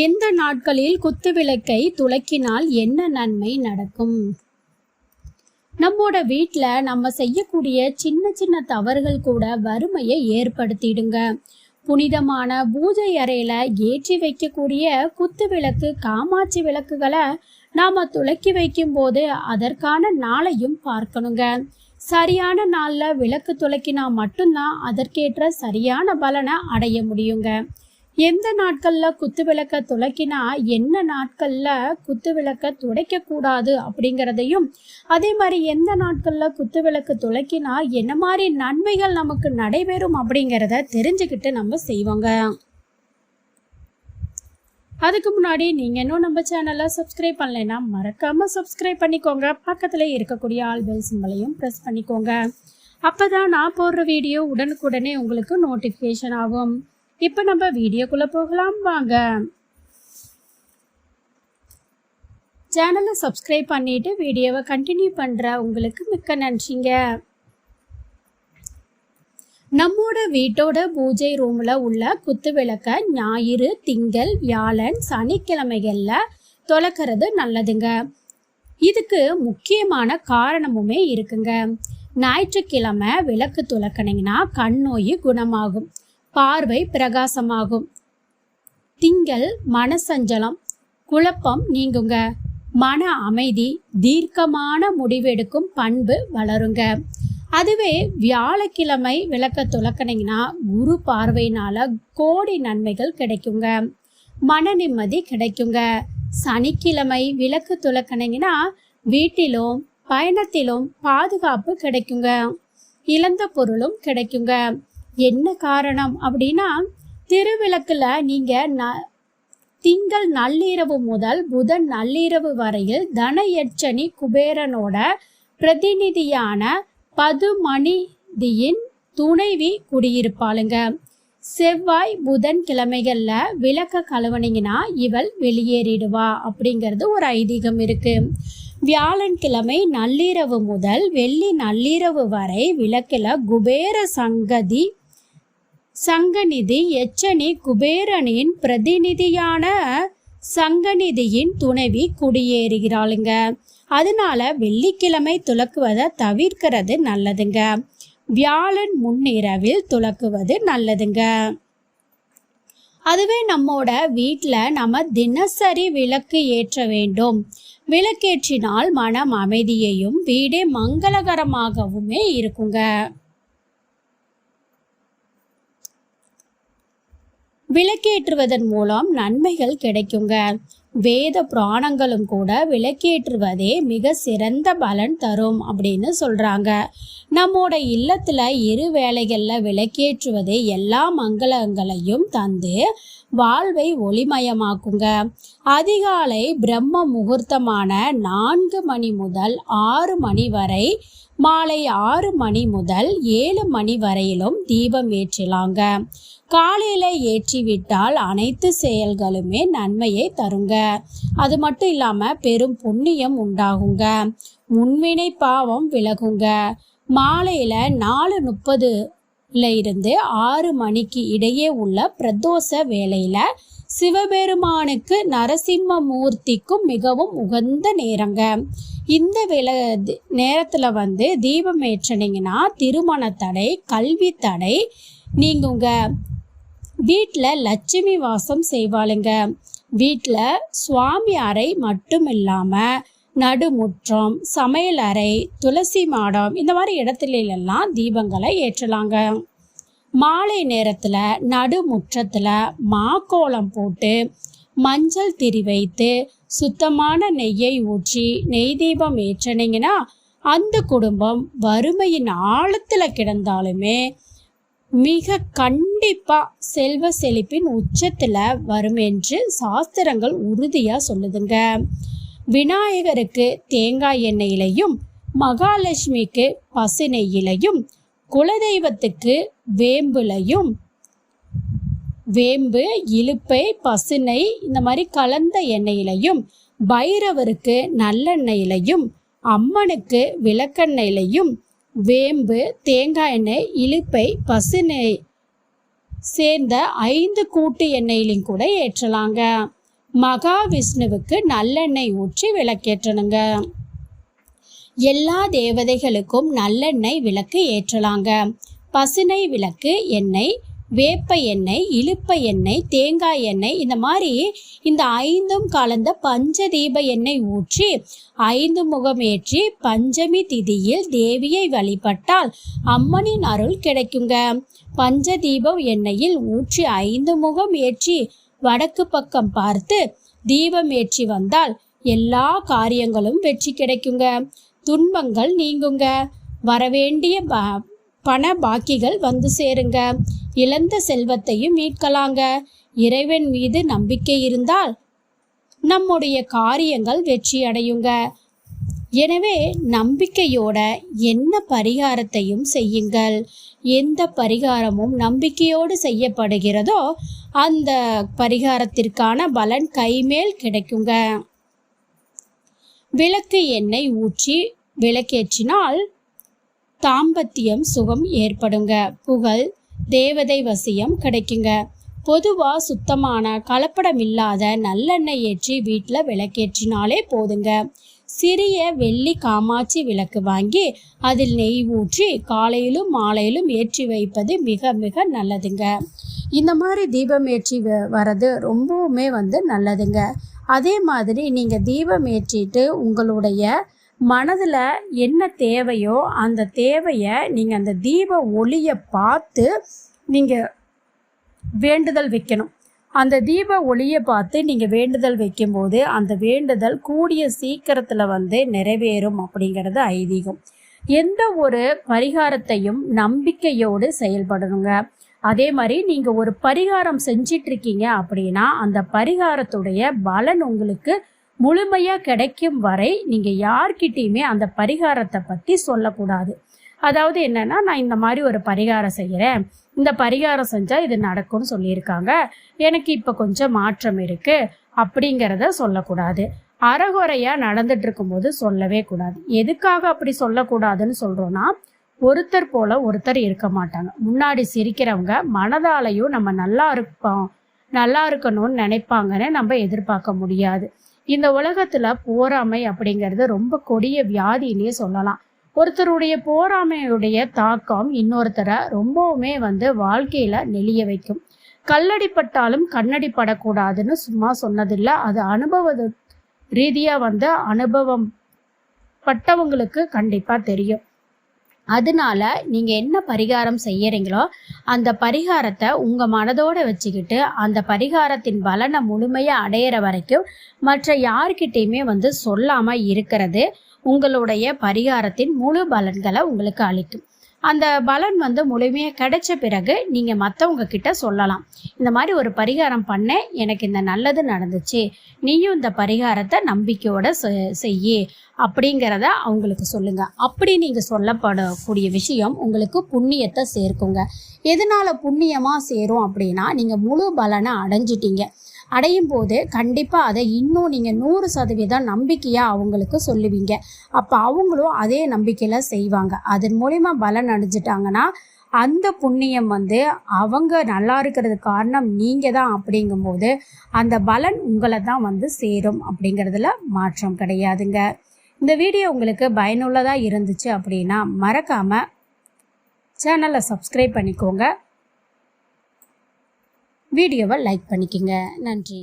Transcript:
எந்த நாட்களில் குத்துவிளக்கை துலக்கினால் என்ன நன்மை நடக்கும்? நம்மோட வீட்டில் நம்ம செய்யக்கூடிய சின்ன சின்ன தவறுகள் கூட வறுமையை ஏற்படுத்திடுங்க. புனிதமான பூஜை அறையில ஏற்றி வைக்கக்கூடிய குத்து விளக்கு காமாட்சி விளக்குகளை நாம துலக்கி வைக்கும் போது அதற்கான நாளையும் பார்க்கணுங்க. சரியான நாளில் விளக்கு துலக்கினா மட்டும்தான் அதற்கேற்ற சரியான பலனை அடைய முடியுங்க. எந்த நாட்களில் குத்து விளக்க துலக்கினா என்ன நாட்களில் குத்து விளக்க துடைக்க கூடாது அப்படிங்கிறதையும் அதே மாதிரி எந்த நாட்களில் குத்து விளக்கு துலக்கினா என்ன மாதிரி நன்மைகள் நமக்கு நடைபெறும் அப்படிங்கிறத தெரிஞ்சுக்கிட்டு நம்ம செய்வோங்க. அதுக்கு முன்னாடி நீங்கள் இன்னும் நம்ம சேனலை சப்ஸ்கிரைப் பண்ணலைன்னா மறக்காமல் சப்ஸ்கிரைப் பண்ணிக்கோங்க. பக்கத்தில் இருக்கக்கூடிய ஆல் பெல் சிம்பளையும் ப்ரெஸ் பண்ணிக்கோங்க. அப்போ தான் நான் போடுற வீடியோ உடனுக்குடனே உங்களுக்கு நோட்டிஃபிகேஷன் ஆகும். இப்போ நம்ம வீடியோக்குள்ளே போகலாம் வாங்க. சேனலை சப்ஸ்கிரைப் பண்ணிவிட்டு வீடியோவை கண்டினியூ பண்ணுற உங்களுக்கு மிக்க நன்றிங்க. நம்மோட வீட்டோட பூஜை ரூமில் உள்ள குத்து விளக்க ஞாயிறு திங்கள் வியாழன் சனிக்கிழமைகளில் தொலைக்கிறது நல்லதுங்க. இதுக்கு முக்கியமான காரணமுமே இருக்குங்க. ஞாயிற்றுக்கிழமை விளக்கு துலக்கினீங்கன்னா கண் நோய் குணமாகும். பார்வை பிரகாசமாகும். திங்கள் மனசஞ்சலம் குழப்பம் நீங்குங்க. மன அமைதி தீர்க்கமான முடிவெடுக்கும் பண்பு வளருங்க. அதுவே வியாழக்கிழமை விளக்க துளக்கினீங்கன்னா குரு பார்வையினால கோடி நன்மைகள் கிடைக்குங்க. மன நிம்மதி கிடைக்குங்க. சனிக்கிழமை விளக்கு துளக்கினீங்கன்னா வீட்டிலும் பயணத்திலும் பாதுகாப்பு கிடைக்குங்க. இழந்த பொருளும் கிடைக்குங்க. என்ன காரணம் அப்படின்னா திருவிளக்குல நீங்க ந திங்கள் நள்ளிரவு முதல் புதன் நள்ளிரவு வரையில் தன எச்சனி குபேரனோட பிரதிநிதியான பதுமணிதியின் துணைவி குடியிருப்பாளுங்க. செவ்வாய் புதன் கிழமைகள்ல விளக்க கழுவனிங்கன்னா இவள் வெளியேறிடுவா அப்படிங்கிறது ஒரு ஐதீகம் இருக்கு. வியாழன்கிழமை நள்ளிரவு முதல் வெள்ளி நள்ளிரவு வரை விளக்கில் குபேர சங்கதி சங்கநிதி எச்சனி குபேரனின் பிரதிநிதியான சங்கநிதியின் துணைவி குடியேறுகிறாளுங்க. அதனால வெள்ளிக்கிழமை துலக்குவதை தவிர்க்கிறது நல்லதுங்க. வியாழன் முன்னிரவில் துலக்குவது நல்லதுங்க. அதுவே நம்மோட வீட்டில் நம்ம தினசரி விளக்கு ஏற்ற வேண்டும். விளக்கேற்றினால் மனம் அமைதியையும் வீடே மங்களகரமாகவுமே இருக்குங்க. விளக்கேற்றுவதன் மூலம் நன்மைகள் கிடைக்குங்க. வேத புராணங்களும் கூட விளக்கேற்றுவதே மிக சிறந்த பலன் தரும் அப்படின்னு சொல்றாங்க. நம்மோட இல்லத்துல இரு வேலைகளில் விளக்கேற்றுவதே எல்லா மங்களங்களையும் தந்து வாழ்வை ஒளிமயமாக்குங்க. அதிகாலை பிரம்ம முகூர்த்தமான நான்கு மணி முதல் ஆறு மணி வரை மாலை ஆறு மணி முதல் ஏழு மணி வரையிலும் தீபம் ஏற்றலாங்க. காலையில் ஏற்றிவிட்டால் அனைத்து செயல்களுமே நன்மையை தருங்க. அது மட்டும் இல்லாமல் பெரும் புண்ணியம் உண்டாகுங்க. முன்வினை பாவம் விலகுங்க. மாலையில் நாலு முப்பதுல இருந்து ஆறு மணிக்கு இடையே உள்ள பிரதோஷ வேலையில் சிவபெருமானுக்கு நரசிம்ம மூர்த்திக்கும் மிகவும் உகந்த நேரங்க. இந்த வில நேரத்தில் வந்து தீபம் ஏற்றினீங்கன்னா திருமண தடை கல்வி தடை நீங்குங்க வீட்டில் லட்சுமி வாசம் செய்வாளுங்க. வீட்டில் சுவாமி அறை மட்டும் இல்லாமல் நடுமுற்றம் சமையல் அறை துளசி மாடம் இந்த மாதிரி இடத்துல எல்லாம் தீபங்களை ஏற்றலாங்க. மாலை நேரத்தில் நடுமுற்றத்தில் மாக்கோளம் போட்டு மஞ்சள் திரி வைத்து சுத்தமான நெய்யை ஊற்றி நெய் தீபம் ஏற்றினீங்கன்னா அந்த குடும்பம் வறுமையின் ஆழத்தில் கிடந்தாலுமே மிக கண்டிப்பாக செல்வ செழிப்பின் உச்சத்தில் வரும் என்று சாஸ்திரங்கள் உறுதியாக சொல்லுதுங்க. விநாயகருக்கு தேங்காய் எண்ணெயிலையும் மகாலட்சுமிக்கு பசு நெய்யிலையும் குலதெய்வத்துக்கு வேம்புலையும் வேம்பு இலுப்பை பசுனை இந்த மாதிரி கலந்த எண்ணெயிலையும் பைரவருக்கு நல்லெண்ணெயிலையும் அம்மனுக்கு விளக்கெண்ணெயிலையும் வேம்பு தேங்காய் எண்ணெய் இலுப்பை பசுனை சேர்ந்த ஐந்து கூட்டு எண்ணெயிலையும் கூட ஏற்றலாங்க. மகாவிஷ்ணுவுக்கு நல்லெண்ணெய் ஊற்றி விளக்கேற்றணுங்க. எல்லா தேவதைகளுக்கும் நல்லெண்ணெய் விளக்கு ஏற்றலாங்க. பசுனை விளக்கு எண்ணெய் வேப்ப எண்ணெய் இழுப்ப எண்ணெய் தேங்காய் எண்ணெய் இந்த மாதிரி இந்த ஐந்தும் கலந்த பஞ்சதீப எண்ணெய் ஊற்றி ஐந்து முகம் ஏற்றி பஞ்சமி திதியில் தேவியை வழிபட்டால் அம்மனின் அருள் கிடைக்குங்க. பஞ்சதீபம் எண்ணெயில் ஊற்றி ஐந்து முகம் ஏற்றி வடக்கு பக்கம் பார்த்து தீபம் ஏற்றி வந்தால் எல்லா காரியங்களும் வெற்றி கிடைக்குங்க. துன்பங்கள் நீங்குங்க. வரவேண்டிய பண பாக்கிகள் வந்து சேருங்க. இழந்த செல்வத்தையும் மீட்கலாங்க. இறைவன் மீது நம்பிக்கை இருந்தால் நம்முடைய காரியங்கள் வெற்றி அடையுங்க. எனவே நம்பிக்கையோட என்ன பரிகாரத்தையும் செய்யுங்கள். எந்த பரிகாரமும் நம்பிக்கையோடு செய்யப்படுகிறதோ அந்த பரிகாரத்திற்கான பலன் கைமேல் கிடைக்குங்க. விளக்கு எண்ணெய் ஊற்றி விளக்கேற்றினால் தாம்பத்தியம் சுகம் ஏற்படுங்க. புகழ் தேவதை வசியம் கிடைக்குங்க. பொதுவாக சுத்தமான கலப்படம் இல்லாத நல்லெண்ணெய் ஏற்றி வீட்டில் விளக்கேற்றினாலே போதுங்க. சிறிய வெள்ளி காமாட்சி விளக்கு வாங்கி அதில் நெய் ஊற்றி காலையிலும் மாலையிலும் ஏற்றி வைப்பது மிக மிக நல்லதுங்க. இந்த மாதிரி தீபம் ஏற்றி வர்றது ரொம்பவுமே வந்து நல்லதுங்க. அதே மாதிரி நீங்கள் தீபம் ஏற்றிட்டு உங்களுடைய மனதில் என்ன தேவையோ அந்த தேவையை நீங்கள் அந்த தீப ஒளியை பார்த்து நீங்கள் வேண்டுதல் வைக்கணும். அந்த தீப ஒளியை பார்த்து நீங்கள் வேண்டுதல் வைக்கும்போது அந்த வேண்டுதல் கூடிய சீக்கிரத்தில் வந்து நிறைவேறும் அப்படிங்கிறது ஐதீகம். எந்த ஒரு பரிகாரத்தையும் நம்பிக்கையோடு செயல்படணுங்க. அதே மாதிரி நீங்கள் ஒரு பரிகாரம் செஞ்சிட்ருக்கீங்க அப்படின்னா அந்த பரிகாரத்துடைய பலன் உங்களுக்கு முழுமையாக கிடைக்கும் வரை நீங்கள் யார்கிட்டையுமே அந்த பரிகாரத்தை பற்றி சொல்லக்கூடாது. அதாவது என்னென்னா நான் இந்த மாதிரி ஒரு பரிகாரம் செய்கிறேன் இந்த பரிகாரம் செஞ்சால் இது நடக்கும்னு சொல்லியிருக்காங்க. எனக்கு இப்போ கொஞ்சம் மாற்றம் இருக்குது அப்படிங்கிறத சொல்லக்கூடாது. அறகுறையாக நடந்துட்டு இருக்கும்போது சொல்லவே கூடாது. எதுக்காக அப்படி சொல்லக்கூடாதுன்னு சொல்கிறோன்னா ஒருத்தர் போல ஒருத்தர் இருக்க மாட்டாங்க. முன்னாடி சிரிக்கிறவங்க மனதாலையும் நம்ம நல்லா இருப்போம் நல்லா இருக்கணும்னு நினைப்பாங்கன்னு நம்ம எதிர்பார்க்க முடியாது. இந்த உலகத்துல போராமை அப்படிங்கிறது ரொம்ப கொடிய வியாதியிலேயே சொல்லலாம். ஒருத்தருடைய போராமையுடைய தாக்கம் இன்னொருத்தரை ரொம்பவுமே வந்து வாழ்க்கையில நெளிய வைக்கும். கல்லடிப்பட்டாலும் கண்ணடி படக்கூடாதுன்னு சும்மா சொன்னதில்லை. அது அனுபவ ரீதியா வந்து அனுபவம் பட்டவங்களுக்கு கண்டிப்பா தெரியும். அதனால நீங்கள் என்ன பரிகாரம் செய்யறீங்களோ அந்த பரிகாரத்தை உங்கள் மனதோடு வச்சுக்கிட்டு அந்த பரிகாரத்தின் பலனை முழுமையாக அடையிற வரைக்கும் மற்ற யார்கிட்டையுமே வந்து சொல்லாமல் இருக்கிறது உங்களுடைய பரிகாரத்தின் முழு பலன்களை உங்களுக்கு அளிக்கும். அந்த பலன் வந்து முழுமையாக கிடைச்ச பிறகு நீங்கள் மற்றவங்க கிட்ட சொல்லலாம். இந்த மாதிரி ஒரு பரிகாரம் பண்ண எனக்கு இந்த நல்லது நடந்துச்சு. நீயும் இந்த பரிகாரத்தை நம்பிக்கையோட செய்யி அப்படிங்கிறத அவங்களுக்கு சொல்லுங்க. அப்படி நீங்கள் சொல்லப்படக்கூடிய விஷயம் உங்களுக்கு புண்ணியத்தை சேர்க்குங்க. எதனால புண்ணியமாக சேரும் அப்படின்னா நீங்கள் முழு பலனை அடைஞ்சிட்டீங்க. அடையும் போது கண்டிப்பாக அதை இன்னும் நீங்கள் நூறு சதவீதம் நம்பிக்கையாக அவங்களுக்கு சொல்லுவீங்க. அப்போ அவங்களும் அதே நம்பிக்கையில் செய்வாங்க. அதன் மூலிமா பலன் அடைஞ்சிட்டாங்கன்னா அந்த புண்ணியம் வந்து அவங்க நல்லா இருக்கிறது காரணம் நீங்கள் தான் அப்படிங்கும்போது அந்த பலன் உங்களை தான் வந்து சேரும் அப்படிங்கிறதுல மாற்றம் கிடையாதுங்க. இந்த வீடியோ உங்களுக்கு பயனுள்ளதாக இருந்துச்சு அப்படின்னா மறக்காமல் சேனலை சப்ஸ்கிரைப் பண்ணிக்கோங்க. வீடியோவை லைக் பண்ணிக்கோங்க. நன்றி.